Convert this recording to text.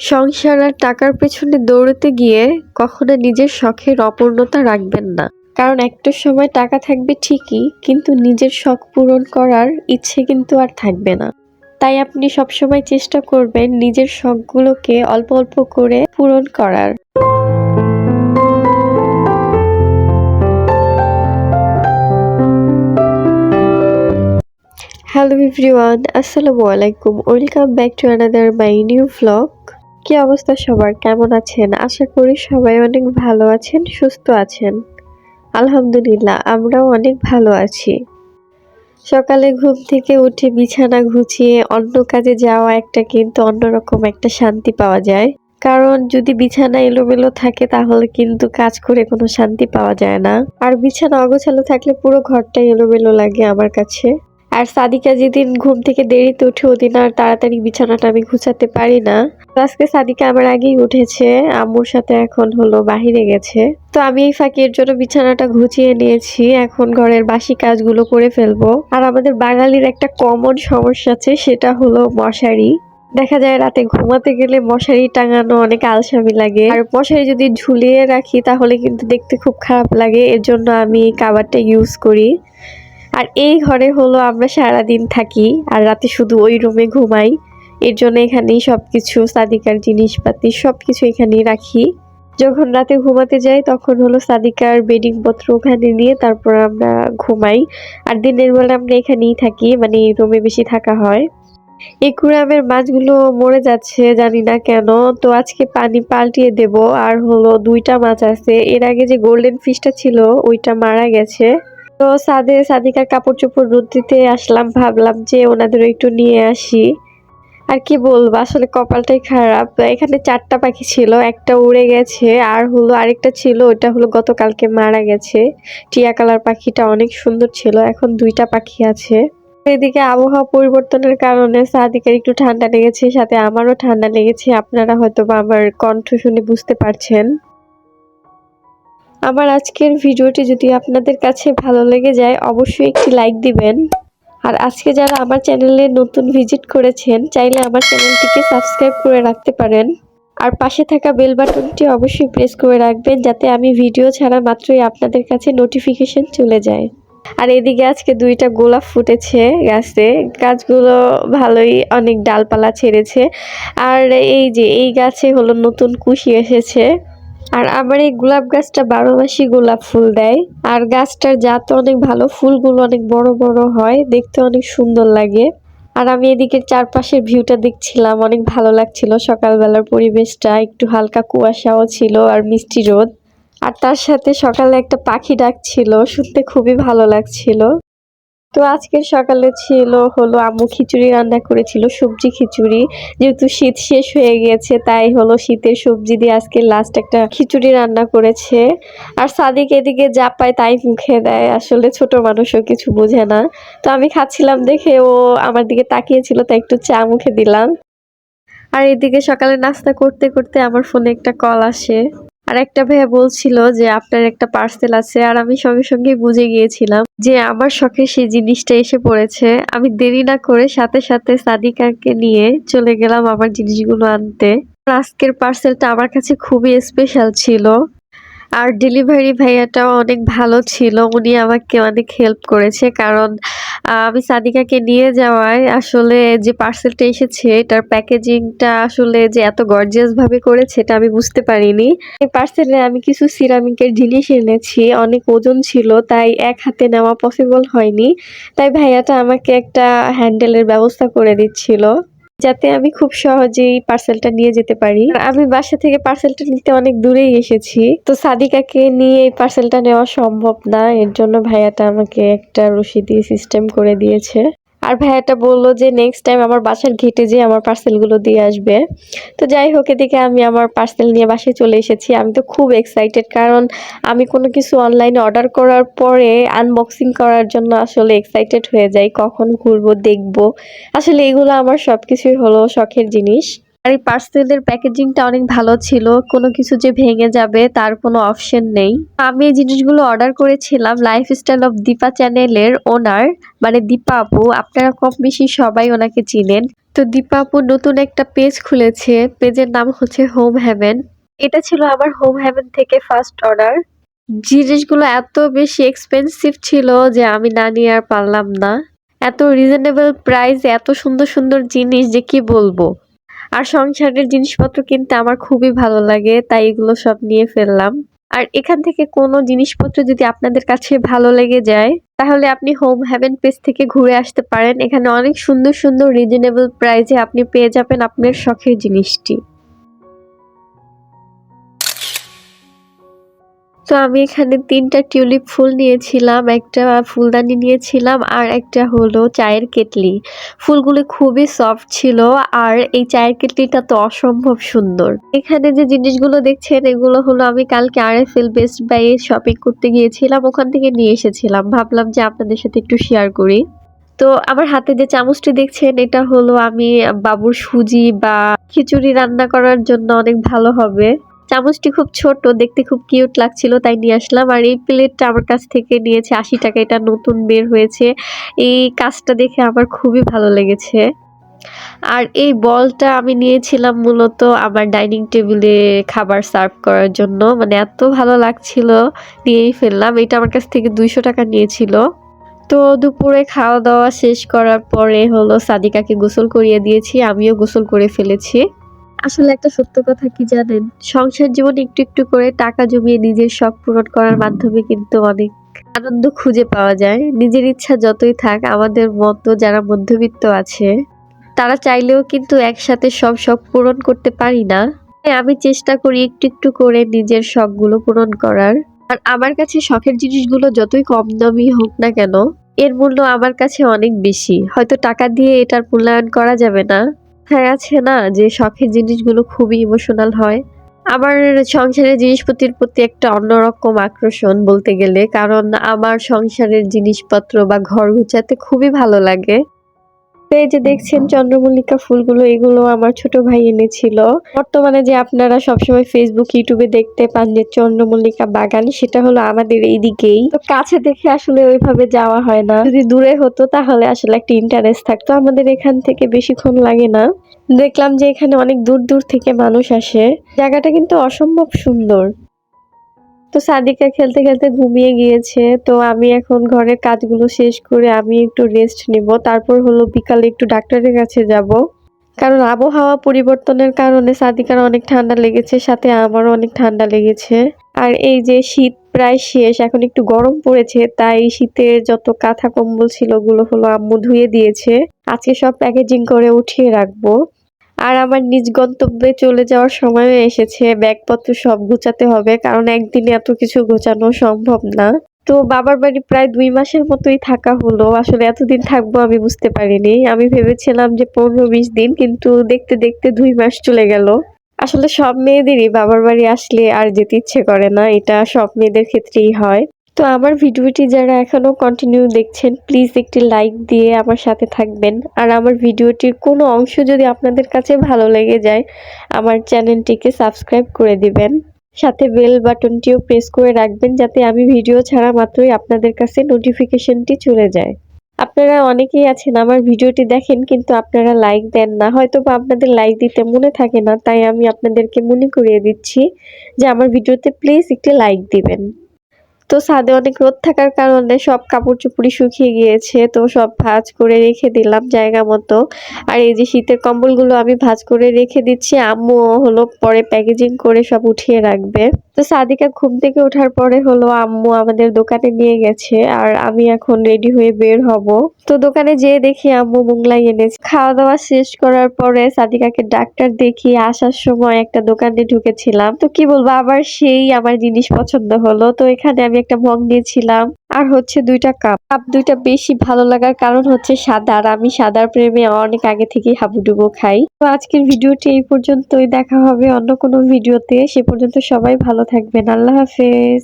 সংসার আর টাকার পেছনে দৌড়তে গিয়ে কখনো নিজের শখের অপূর্ণতা রাখবেন না। কারণ একটা সময় টাকা থাকবে ঠিকই, কিন্তু নিজের শখ পূরণ করার ইচ্ছে কিন্তু আর থাকবে না। তাই আপনি সবসময় চেষ্টা করবেন নিজের শখগুলোকে অল্প অল্প করে পূরণ করার। হ্যালো এভরিওয়ান, আসসালামু আলাইকুম। Welcome back to another my new vlog কি অবস্থা সবার? কেমন আছেন? আশা করি সবাই অনেক ভালো আছেন, সুস্থ আছেন। আলহামদুলিল্লাহ, আমরাও অনেক ভালো আছি। সকালে ঘুম থেকে উঠে বিছানা গুছিয়ে অন্য কাজে যাওয়া একটা কিন্তু অন্যরকম একটা শান্তি পাওয়া যায়। কারণ যদি বিছানা এলোমেলো থাকে, তাহলে কিন্তু কাজ করে কোনো শান্তি পাওয়া যায় না। আর বিছানা অগোছালো থাকলে পুরো ঘরটা এলোমেলো লাগে আমার কাছে। আর সাদিকা যেদিন ঘুম থেকে দেরিতে উঠে, ওদিন আর তাড়াতাড়ি বিছানাটা আমি গুছাতে পারি না। তো আজকে সাদিকা আমার আগেই উঠেছে, আম্মুর সাথে এখন হলো বাহিরে গেছে। তো আমি এই ফাঁকির জন্য বিছানাটা ঘুচিয়ে নিয়েছি, এখন ঘরের বাসি কাজগুলো করে ফেলব। আর আমাদের বাঙালির একটা কমন সমস্যা আছে, সেটা হলো মশারি। দেখা যায় রাতে ঘুমাতে গেলে মশারি টাঙানো অনেক আলসামি লাগে। আর মশারি যদি ঝুলিয়ে রাখি, তাহলে কিন্তু দেখতে খুব খারাপ লাগে। এর জন্য আমি কাবারটা ইউজ করি। আর এই ঘরে হলো আমরা সারাদিন থাকি, আর রাতে শুধু ওই রুমে ঘুমাই। এর জন্য এখানেই সব কিছু সাদিকার জিনিসপাতি সব কিছু এখানেই রাখি। যখন রাতে ঘুমাতে যাই, তখন হলো সাদিকার বেডিং পত্র ওখানে নিয়ে তারপর আমরা ঘুমাই। আর দিনের বেলা আমরা এখানেই থাকি মানে রুমে বেশি থাকা হয়। একুরামের মাছগুলো মরে যাচ্ছে, জানি না কেন। তো আজকে পানি পাল্টিয়ে দেব। আর হলো দুইটা মাছ আছে। এর আগে যে গোল্ডেন ফিশটা ছিল, ওইটা মারা গেছে। তো সাদে, সাদিকার কাপড় চোপড় রোদ দিতে আসলাম, ভাবলাম যে ওনাদের একটু নিয়ে আসি। আর কি বলব, আসলে কপালটাই খারাপ। এখানে চারটা পাখি ছিল, একটা উড়ে গেছে, আর হলো আরেকটা ছিল, ওটা হলো গতকালকে মারা গেছে। টিয়া কালার পাখিটা অনেক সুন্দর ছিল, এখন দুইটা পাখি আছে। এদিকে আবহাওয়া পরিবর্তনের কারণে সাদিকের একটু ঠান্ডা লেগেছে, সাথে আমারও ঠান্ডা লেগেছে, আপনারা হয়তো বা আমার কণ্ঠ শুনে বুঝতে পারছেন। আমার আজকের ভিডিওটি যদি আপনাদের কাছে ভালো লেগে যায়, অবশ্যই একটি লাইক দিবেন। আর আজকে যারা আমার চ্যানেলে নতুন ভিজিট করেছেন, চাইলে আমার চ্যানেলটিকে সাবস্ক্রাইব করে রাখতে পারেন। আর পাশে থাকা বেল বাটনটি অবশ্যই প্রেস করে রাখবেন, যাতে আমি ভিডিও ছাড়া মাত্রই আপনাদের কাছে নোটিফিকেশন চলে যায়। আর এদিকে আজকে দুইটা গোলাপ ফুটেছে গাছে। গাছগুলো ভালোই অনেক ডালপালা ছেড়েছে। আর এই যে, এই গাছে হলো নতুন কুশি এসেছে। আর আমার এই গোলাপ গাছটা বারো মাসি গোলাপ ফুল দেয়। আর গাছটার জাত অনেক ভালো, ফুলগুলো অনেক বড় বড় হয়, দেখতে অনেক সুন্দর লাগে। আর আমি এদিকে চারপাশের ভিউটা দেখছিলাম, অনেক ভালো লাগছিল সকালবেলার পরিবেশটা, একটু হালকা কুয়াশাও ছিল আর মিষ্টি রোদ। আর তার সাথে সকালে একটা পাখি ডাকছিল, শুনতে খুবই ভালো লাগছিল। তো আজকের সকালে ছিল হলো আম্মু খিচুড়ি রান্না করেছিল, সবজি খিচুড়ি। যেহেতু শীত শেষ হয়ে গিয়েছে তাই হলো শীতের সবজি দিয়ে আজকে লাস্ট একটা খিচুড়ি রান্না করেছে। আর সাদিক এদিকে যা পায় তাই মুখে দেয়, আসলে ছোট মানুষও কিছু বোঝে না। তো আমি খাচ্ছিলাম দেখে ও আমার দিকে তাকিয়েছিল, তাই একটু চা মুখে দিলাম। আর এদিকে সকালে নাস্তা করতে করতে আমার ফোনে একটা কল আসে। আর একটা ভাইয়া বলছিল যে, আপনার একটা পার্সেল আছে। আর আমি সঙ্গে সঙ্গে বুঝে গিয়েছিলাম যে, আমার শখে সেই জিনিসটা এসে পড়েছে। আমি দেরি না করে সাথে সাথে সাদিকাকে নিয়ে চলে গেলাম আমার জিনিসগুলো আনতে। আজকের পার্সেলটা আমার কাছে খুবই স্পেশাল ছিল। আর ডেলিভারি ভাইয়াটাও অনেক ভালো ছিল। উনি আমাকে অনেক হেল্প করেছে কারণ আমি সাদিকাকে নিয়ে যাওয়ায় আসলে যে পার্সেলটা এসেছে, এটার প্যাকেজিংটা আসলে যে এত গর্জিয়াস ভাবে করেছে, এটা আমি বুঝতে পারিনি। এই পার্সেলে আমি কিছু সিরামিকের জিনিস এনেছি, অনেক ওজন ছিল, তাই এক হাতে নেওয়া পসিবল হয়নি। তাই ভাইয়াটা আমাকে একটা হ্যান্ডেলের ব্যবস্থা করে দিচ্ছিল। যাতে আমি খুব সহজেই পার্সেলটা নিয়ে যেতে পারি। আমি বাসা থেকে পার্সেলটা নিতে অনেক দূরেই এসেছি। তো সাদিকাকে নিয়ে এই পার্সেলটা নেওয়া সম্ভব না। এর জন্য ভাইয়াটা আমাকে একটা রশি দিয়ে সিস্টেম করে দিয়েছে। আর ভাইয়াটা বলল যে নেক্সট টাইম আমার বাসার ঘেটে যেয়ে আমার পার্সেলগুলো দিয়ে আসবে। তো যাই হোক, এদিকে আমি আমার পার্সেল নিয়ে বাসায় চলে এসেছি। আমি তো খুব এক্সাইটেড কারণ আমি কোনো কিছু অনলাইনে অর্ডার করার পরে আনবক্সিং করার জন্য আসলে এক্সাইটেড হয়ে যাই। কখন ঘুরবো, দেখব। আসলে এগুলো আমার সব কিছুই হলো শখের জিনিস। আর এই পার্সেলের প্যাকেজিংটা অনেক ভালো ছিল। কোনো কিছু যে ভেঙে যাবে তার কোনো অপশন নেই। আমি এই জিনিসগুলো অর্ডার করেছিলাম লাইফস্টাইল অফ দীপা চ্যানেলের ওনার মানে দীপা আপু। আপনারা কম বেশি সবাই ওনাকে চিনেন। তো দীপা আপু নতুন একটা পেজ খুলেছে। পেজের নাম হচ্ছে হোম হ্যাভেন এটা ছিল আমার হোম হ্যাভেন থেকে ফার্স্ট অর্ডার জিনিসগুলো এত বেশি এক্সপেন্সিভ ছিল যে আমি না নিয়ে আর পারলাম না। এত রিজনেবল প্রাইস এত সুন্দর সুন্দর জিনিস, যে কি বলব? আর সংসারের জিনিসপত্র কিনতে আমার খুবই ভালো লাগে, তাই এগুলো সব নিয়ে ফেললাম। আর এখান থেকে কোনো জিনিসপত্র যদি আপনাদের কাছে ভালো লেগে যায়, তাহলে আপনি হোম হ্যাভেন পেজ থেকে ঘুরে আসতে পারেন। এখানে অনেক সুন্দর সুন্দর রিজনেবল প্রাইসে আপনি পেয়ে যাবেন আপনার শখের জিনিসটি। তো আমি এখানে তিনটা টিউলিপ ফুল নিয়েছিলাম, একটা ফুলদানি নিয়েছিলাম আর একটা হলো চায়ের কেটলি। ফুলগুলো খুবই সফট ছিল আর এই চায়ের কেটলিটা তো অসম্ভব সুন্দর। এখানে যে জিনিসগুলো দেখছেন, এগুলো হলো আমি কালকে R F L best buy shopping করতে গিয়েছিলাম, ওখান থেকে নিয়ে এসেছিলাম। ভাবলাম যে আপনাদের সাথে একটু শেয়ার করি। তো আমার হাতে যে চামচটি দেখছেন, এটা হলো আমি বাবুর সুজি বা খিচুড়ি রান্না করার জন্য অনেক ভালো হবে। চামচটি খুব ছোট, দেখতে খুব কিউট লাগছিল, তাই নিয়ে আসলাম। আর এই প্লেটটা আমার কাছ থেকে নিয়েছে আশি টাকা, এটা নতুন বের হয়েছে। এই কাজটা দেখে আমার খুবই ভালো লেগেছে। আর এই বলটা আমি নিয়েছিলাম মূলত আমার ডাইনিং টেবিলে খাবার সার্ভ করার জন্য। মানে এত ভালো লাগছিল, নিয়েই ফেললাম। এটা আমার কাছ থেকে দুইশো টাকা নিয়েছিল। তো দুপুরে খাওয়া দাওয়া শেষ করার পরে হলো সাদিকাকে গোসল করিয়ে দিয়েছি, আমিও গোসল করে ফেলেছি। আসলে একটা সত্য কথা কি জানেন? সংসার জীবন একটু একটু করে টাকা জমিয়ে নিজের শখ পূরণ করার মাধ্যমে কিন্তু অনেক আনন্দ খুঁজে পাওয়া যায়। নিজের ইচ্ছা যতই থাক, আমাদের মতো যারা মধ্যবিত্ত আছে, তারা চাইলেও কিন্তু একসাথে সব শখ পূরণ করতে পারি না। আমি চেষ্টা করি একটু একটু করে নিজের শখগুলো পূরণ করার। আর আমার কাছে শখের জিনিসগুলো যতই কম দামি হোক না কেন, এর মূল্য আমার কাছে অনেক বেশি। হয়তো টাকা দিয়ে এটার মূল্যায়ন করা যাবে না। হ্যাঁ আছে না যে শখের জিনিসগুলো খুবই ইমোশনাল হয়। আমার সংসারের জিনিসপত্রের প্রতি একটা অন্যরকম আকর্ষণ বলতে গেলে, কারণ আমার সংসারের জিনিসপত্র বা ঘর গুছাতে খুবই ভালো লাগে। তো এই যে দেখছেন চন্দ্রমল্লিকা ফুলগুলো, এগুলো আমার ছোট ভাই এনেছিল। বর্তমানে যে আপনারা সবসময় ফেসবুক ইউটিউবে দেখতে পান যে চন্দ্রমল্লিকা বাগান, সেটা হলো আমাদের এইদিকেই। তো কাছে দেখে আসলে ওইভাবে যাওয়া হয় না। যদি দূরে হতো তাহলে আসলে একটা ইন্টারেস্ট থাকতো। আমাদের এখান থেকে বেশিক্ষণ লাগে না। দেখলাম যে এখানে অনেক দূর দূর থেকে মানুষ আসে। জায়গাটা কিন্তু অসম্ভব সুন্দর। তো সাদিকা খেলতে খেলতে ঘুমিয়ে গিয়েছে। তো আমি এখন ঘরের কাজগুলো শেষ করে আমি একটু রেস্ট নিব। তারপর হলো বিকালে একটু ডাক্তারের কাছে যাব। কারণ আবহাওয়া পরিবর্তনের কারণে সাদিকার অনেক ঠান্ডা লেগেছে, সাথে আমারও অনেক ঠান্ডা লেগেছে। আর এই যে শীত প্রায় শেষ, এখন একটু গরম পড়েছে, তাই শীতের যত কাঁথা কম্বল ছিল ওগুলো হলো আম্মু ধুয়ে দিয়েছে। আজকে সব প্যাকেজিং করে উঠিয়ে রাখব। আর আমার নিজ গন্তব্যে চলে যাওয়ার সময় এসেছে। ব্যাগপত্র সব গুছাতে হবে, কারণ একদিনে এত কিছু গোছানো সম্ভব না। তো বাবার বাড়ি প্রায় দুই মাসের মতোই থাকা হলো। আসলে এতদিন থাকব আমি বুঝতে পারিনি। আমি ভেবেছিলাম যে পনেরো বিশ দিন, কিন্তু দেখতে দেখতে দুই মাস চলে গেল। আসলে সব মেয়েদেরই বাবার বাড়ি আসলে আর যেতে ইচ্ছে করে না। এটা সব মেয়েদের ক্ষেত্রেই হয়। তো আমার ভিডিওটি যারা এখনও কন্টিনিউ দেখছেন প্লিজ একটি লাইক দিয়ে আমার সাথে থাকবেন। আর আমার ভিডিওটির কোনো অংশ যদি আপনাদের কাছে ভালো লেগে যায়, আমার চ্যানেলটিকে সাবস্ক্রাইব করে দিবেন। সাথে বেল বাটনটিও প্রেস করে রাখবেন যাতে আমি ভিডিও ছাড়া মাত্রই আপনাদের কাছে নোটিফিকেশনটি চলে যায়। আপনারা অনেকেই আছেন, আমার ভিডিওটি দেখেন কিন্তু আপনারা লাইক দেন না। হয়তো বা আপনাদের লাইক দিতে মনে থাকে না, তাই আমি আপনাদেরকে মনে করিয়ে দিচ্ছি যে আমার ভিডিওতে প্লিজ একটি লাইক দিবেন। তো ছাদে অনেক রোদ থাকার কারণে সব কাপড় চুপড়ি শুকিয়ে গিয়েছে, তো সব ভাজ করে রেখে দিলাম জায়গা মতো। আর এই যে শীতের কম্বলগুলো আমি ভাজ করে রেখে দিচ্ছি আম্মু হলো পরে প্যাকেজিং করে সব উঠিয়ে রাখবে। তো সাদিকা ঘুম থেকে ওঠার পরে হলো আম্মু আমাদের দোকানে নিয়ে গেছে আর আমি এখন রেডি হয়ে বের হব। তো দোকানে যেয়ে দেখি আম্মু মোংলাই এনেছে। খাওয়া দাওয়া শেষ করার পরে সাদিকাকে ডাক্তার দেখি আসার সময় একটা দোকানে ঢুকেছিলাম। তো কি বলব, আবার সেই আমার জিনিস পছন্দ হলো। তো এখানে আমি একটা মগ নিয়েছিলাম। আর হচ্ছে দুইটা কাপ। কাপ দুইটা বেশি ভালো লাগার কারণ হচ্ছে সাদা। আর আমি সাদার প্রেমে অনেক আগে থেকেই হাবুডুবু খাই। তো আজকের ভিডিওটি এই পর্যন্তই। দেখা হবে অন্য কোনো ভিডিওতে। সে পর্যন্ত সবাই ভালো থাকবেন। আল্লাহ হাফেজ।